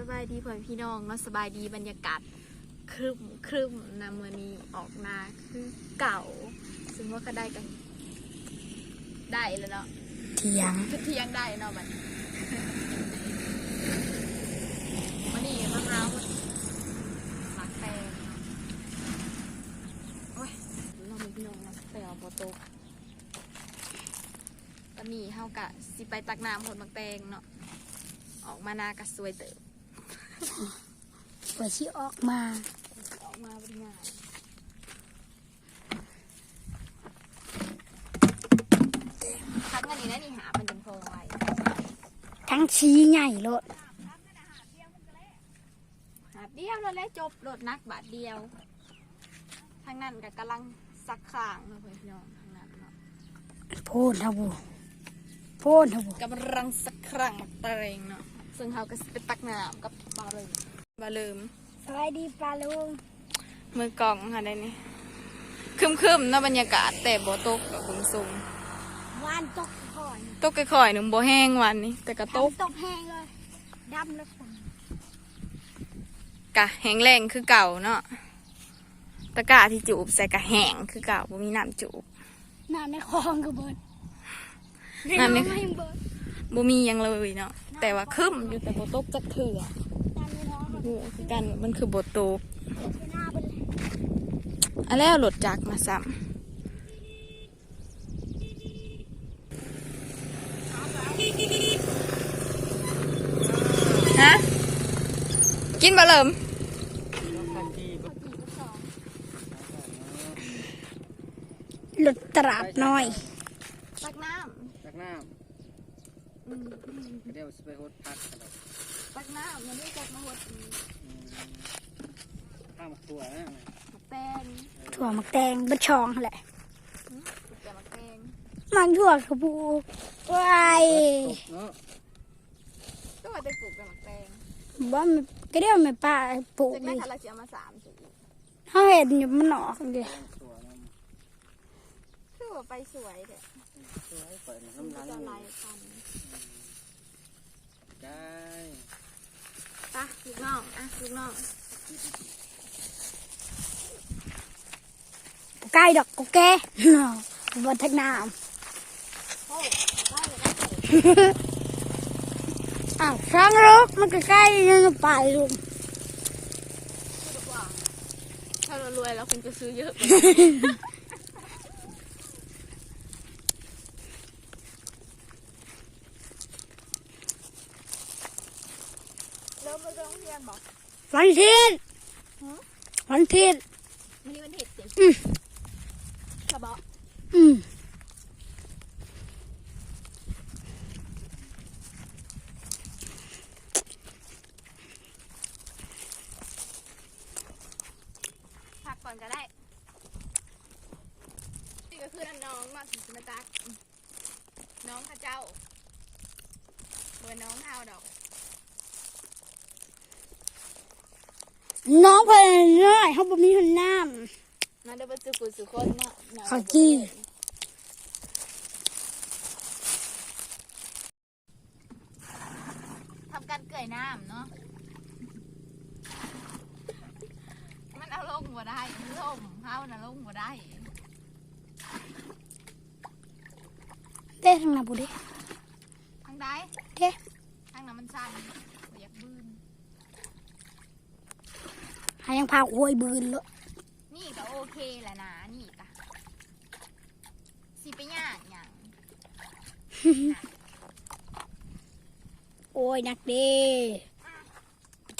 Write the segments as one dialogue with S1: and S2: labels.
S1: สบายดีพ่อพี่น้องเนาะสบายดีบรรยากาศครึมครึมนะเมื่อนี้ออกมาคือเก่า ซึ่งว่าก็ได้กัน ได้แล้วเนาะ
S2: เถียง
S1: คือเที่ยงได้เนาะบัดนี้วันนี้มะพร้าวหมักแตงเนาะโอ้ยเราเป็นพี่น้องเนาะแต่เอาโบโตกตอนนี้เฮากะสิไปตักน้ำผลหมักแตงเนาะออกมานากะสวยเติบ
S2: เปิดชีออกมา
S1: ออกมาเป็นงานทักงานนี้นะนี่หาเป็นจำโพงไว้
S2: ทั้งชี้ใหญ่รถ
S1: หาเดียวแล้วแหละจบรถนักบาทเดียวทางนั้นก็กำลังสักข่างเนาะเพื่อนพี่น้องทางนั้นเนาะ
S2: โพนทบูโพนทบู
S1: กำลังสักครั้งมาเตรงเนาะ ซึ่งเขาก็สิไปตักน้ำกับบาเริมบาเริม
S2: สวัสดีปลาลุง
S1: มือกล่องค่ะได้นี่คึมๆเนาะบรรยากาศแต่บ่ตกกับบุงซุง
S2: วานตกก่อน
S1: ตกค่อยๆหนึ่งบ่แห้งวันนี้แต่ก็ตก
S2: ตกแห้งเลยดำแล้วคน
S1: กะแห้งแรงคือเก่าเนาะตะกร้าที่จูบใส่กะแห้งคือเก่าบ่มีน้ำจูบ
S2: น้ำในคลองก็เบิด
S1: น้ำใน
S2: ไม่เบิด
S1: บ่มีหยังเลยเนาะแต่ว่าคึมอยู่แต่บ่ตกจักเถื่อ
S2: น้ำในน้องก็
S1: โอ้คือกันมันคือบ่ตก
S2: หน้าเบิด
S1: อันแล้วรถจักรมาซ้ำฮะกินบ่เริ่ม
S2: หลุดตราบน้อย
S1: ตักน้
S3: จากน้ำ
S1: อืมำ
S3: เดี๋ยวสิไปโฮดพักกันแล้ว
S1: ตักน้ำมันไม่ตักมาหดอีก
S3: ข้ามครัวนะ
S1: แตง
S2: ถั่วมักแตงบัดช่องแหละ
S1: แต่มาแตง
S2: มันถั่วขบูว้าย
S3: ตกเนาะ
S1: ก็มาได้ปลูกแต่มาแตง
S2: ว่ามันก็เรียกว่ามันป้าปลูก
S1: จาก
S2: ดิ
S1: นั้นเราจะเอามาสามสี
S2: เขาเห็นอยู่มันหนอกเดีย
S3: ข้ามครัวนะ
S1: คือว่าไปสวยเด้
S3: สวยเปิด
S1: มัน
S3: น้ำ
S1: จะ
S3: ลัง
S1: ลายพัน
S3: ได้
S1: ปะลูกน้องอะลูกน้อง
S2: ใกล้ดอกกูแก่เนาะบนทักน้ำอ้าวช่างลูกมันก็ใกล้นั่นไปลุง
S1: ถ้าเรารวยเราคงจะซื้อเยอะกว่าเริ่มไปโรงเรียนบอก
S2: วันอาทิตย์
S1: หือ
S2: วันอาทิตย์
S1: วันนี้วันเห็ดสิ
S2: อืม
S1: กระบอก
S2: อืม
S1: พักก่อนก็ได้นี่ก็คือน้องมาถึงมาตักน้องข้าเจ้าเบอร์น้องเท่าดอก
S2: น้องเพิ่นน้อยเขาบ่มีหันน้
S1: มาเดี๋ยวไปสุกุสุคนเนาะหน่อย
S2: ข้าวจี้
S1: ทำการเกลื่อยน้ำเนาะมันเอาลงบ่ได้ล่มเฮาน่ะลงบ่ได้ำ
S2: เด้ทางหน้าบุเด้
S1: ทางใด
S2: เด้
S1: ทางนั้นมันสั่นบ่อยากบืน
S2: หายังพาโวยบืนเลย
S1: นี่ก็โอเคแหละนะนี่ก็สิไปย่างหยัง
S2: โอ้ยนักเด้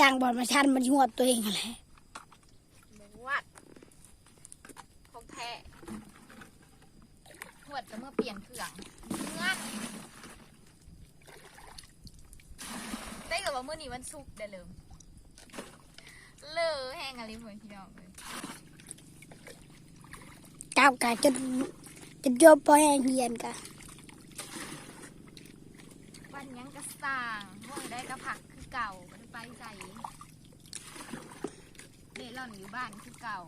S2: จ้างบอลมาชันมันหัวตัวเองอะไร
S1: หมูวัดของแท้หวดจะเมื่อเปลี่ยนเครื่องเมื่อได้กับว่าเมื่อนี้วันศุกร์ได้เลยเลอแห้ งอะไรเพื่อนพี่น้องเลย
S2: เจ้ากาจนจนโยบปล่อยให้เฮียนกะ
S1: วันหยังกระสร้างว่าได้กระผักคือเก่าบ่ได้ไปใส่เล่ร่อนอยู่บ้านคือเก่า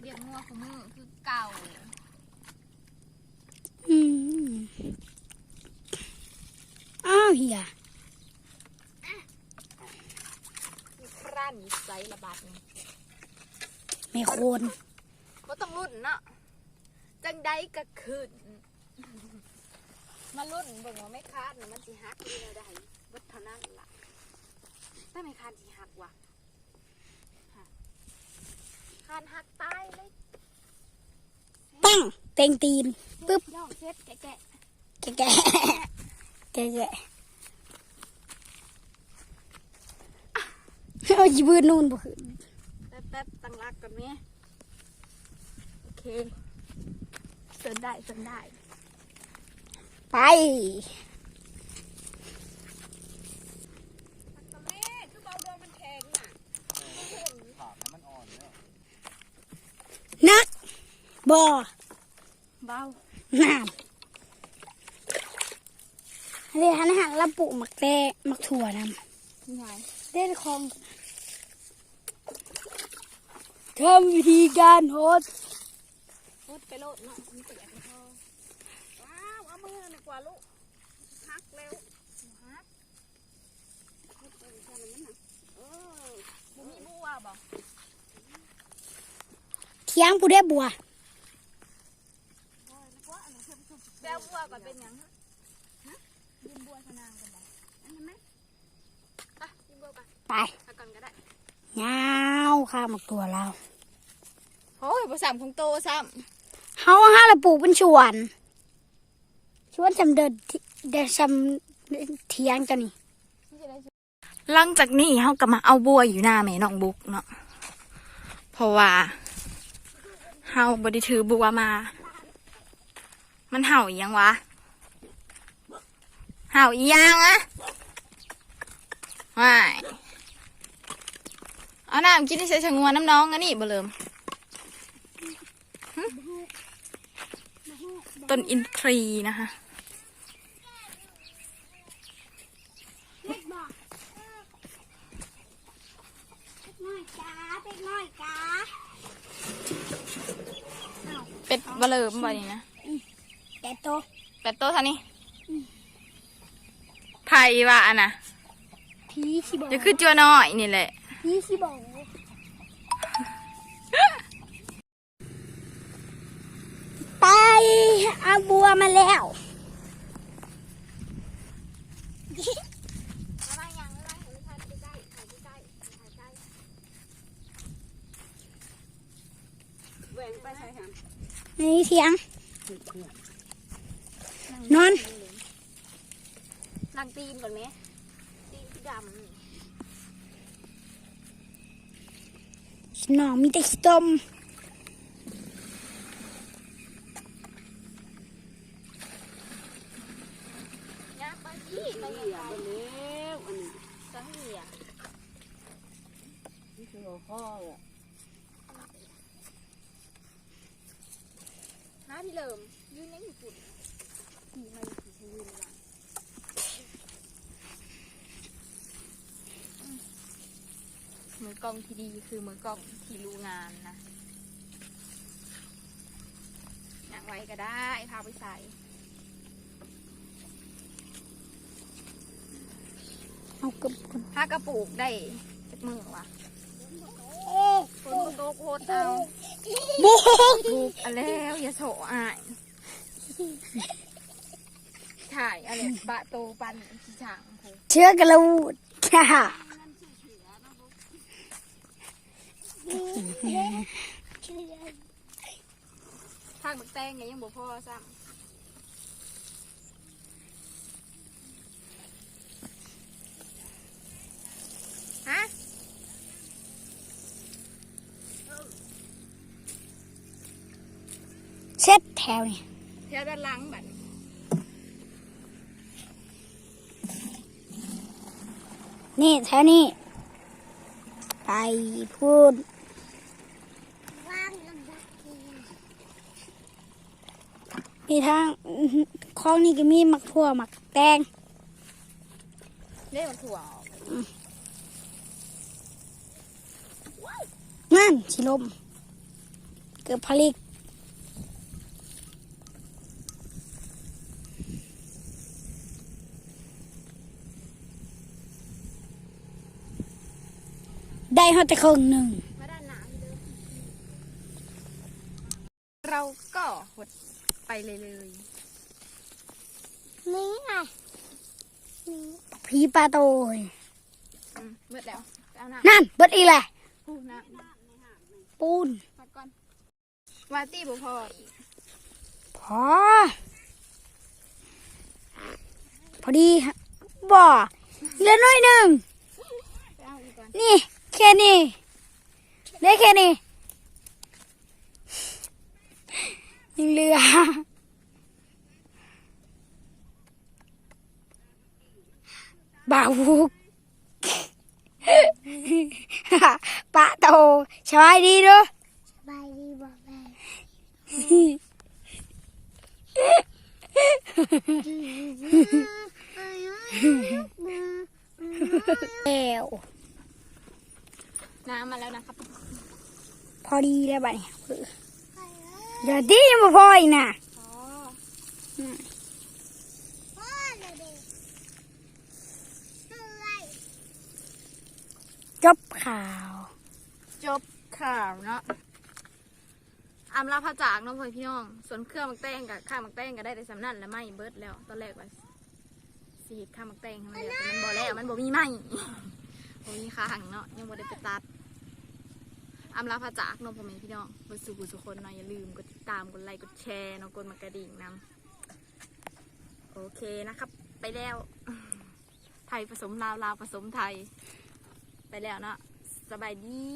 S1: เรียกงัวคือมือคือเก่า
S2: อืมอ้าวเฮีย
S1: นอยู่ไซระบาดนี่
S2: ไม่โคน
S1: บ่ต้องรุ่นเนาะจังใดก็ขึ้นมารุ่นเบิ่งว่าไม่คาดนี่มันสิหักอยู่แล้วได้บ่เท่านั้นล่ะถ้าไม่คาดสิหักว่ะฮะคาดหักตายเลย
S2: ตั้งเต็งตีนปึ๊บ
S1: ย่องเช็ดแกะ
S2: แกะแกะแกะแกะ เอาจีบืนนู่นบ่ขึ้น
S1: ๆแป๊บๆตั้งรักก่อนแม่โอเคเสินได้เสินได้
S2: ไป
S1: แม่คือเบาดวงมันแข็งน่ะ
S3: ถามนะมันอ่อนแล้ว
S2: นักบ่อ
S1: เบา
S2: น้ำอันนี้ทันหันละปุหมักแต้หมักถั่วน
S1: นี่ไงำ
S2: เล่นคอง ทำวิธีการโหด
S1: พูดไปโลดเนาะมันเปียกพอว้าวเอามือหน่อยกว่าลูกฮักเร็วฮักเออบุมีบัวบ่
S2: เทียงผู้ได้บัว
S1: แปลบัวก่อนเป็นหยังฮะยืมบัวทนางกันบ่อันนี้ไหมอะยืมบัวก่อน
S2: ไป
S1: เอาก่อนก็ได้
S2: ยาวข้ามหมักตัวเรา
S1: โอ้ยภาษาของโตซ้
S2: เฮาห้าละปลูกเป็นชวนชวนจำเดินที่เดินจำเทียงเจ้านี่ำ
S1: หลังจากนี้เขาก็มาเอาบัวอยู่หน้าแม่น้องบุกเนาะเพราะว่าเฮาบไดิถือบัวมา มันเห่าอีหยังวะเห่าอีหยังอะไม่ เอาน้ำกินที่ใส่ชะงวนน้ำน้องอันนี้บ่เริ่มหึต้นอินทรีนะคะ
S2: น้อยจ้าเด็กน้อยจ้า
S1: เป็ดบ่เริ่มบ่นี่นะ
S2: แต่โต
S1: เป็ดโตเท่านี้ไผ่ว่าอันน่ะ
S2: ผีขี้บอก
S1: จะคือจัวน้อยนี่แหละ
S2: ผีขี้บอก เอาบัวมาแล้วนี่เสียง นอน
S1: นั่งตีนก่อนไหมตีนที่ด
S2: น้องมีแต่ขี้ต้มำ
S1: ยาไป ที่ไปเหี่ยไปแล้วอันนี้สังเหี่ย
S3: นี่คือหัวข้ออะ
S1: น้าที่เริ่มยืนยังอยู่ปุ่นขี่มาอยู่ขี่ยืนหลังมือกล้องที่ดีคือมือกล้องที่รู้งานนะอยากไว้ก็ได้พาไปใส่
S2: เอากระปุก
S1: ถ้ากระปุกได้จากมือวะฝนบ่ตกโคตรเอา
S2: บุก
S1: บุกอะแล้วอย่าโฉอายถ่ายอะไรบะโตปันชิช่างโห
S2: เชื้อกระลูดค่ะ
S1: ทางบักแตงไงยังบ่พอซ้ำฮะ
S2: เช็ดแถวนี่
S1: เที่ยวด้านหลังบัด
S2: นี่แถวนี้ ไปพูดมีทางอื้อหือคลองนี้ก็มีหมักทั่วหมักแตง
S1: เล่มันถั่วออก
S2: นั่นชิลม เกือบผลิก ได้เขาแต่ครึ่งหนึ่ง
S1: มาด้านหน้าพี่เด้อเราก็หดไปเลยเลย
S2: นี่ไงผีปลาโตย
S1: อืมเบิดแล้วไปเอาหน้า
S2: นั่นเบิดอีแหละ
S1: พูดนะ
S2: ปูน
S1: พักก่อนวาตี้บุพออีก
S2: พอ พอดีฮะบ่เหลือน้อยหนึ่ง
S1: ไปเอาอีกก่อน
S2: นี่ แค่นี้ได้แค่นี้ยังเหลือบ่าววุกปะโตสบายดีเด้อ
S4: บายดีบอกแม่
S2: แล้ว
S1: น้ำมาแล้วนะครับ
S2: พอดีแล้วบัดนี้เดี๋ยวที่ยังบ่พออีกนะ
S1: อ๋อ
S4: พ่อเลยเด็กอะไร
S2: จบข่าว
S1: จบข่าวเนาะอำลาพระจากเน้องพ่อพี่น้อง ส่วนเครื่องมักแตงกับข้าวมักแตงก็ได้แต่สำนั่นแล้วไม่เบิดแล้ว ตอนแรกว่าสีเฮ็ดข้าวมักแตงให้มันแล้วแต่มันบ่แล้วมันบ่มีไหมบ่มีข้างเนาะยังบ่ได้ไปตัด อำลาพระจากน้องพ่อแม่พี่น้องเบิดสู่ผู้สุคนเนาะอย่าลืมกดติดตามกดไลค์กดแชร์เนาะกดมากระดิ่งนำโอเคนะครับ ไปแล้ว ไทยผสมลาวลาวผสมไทย ไปแล้วเนาะสบายดี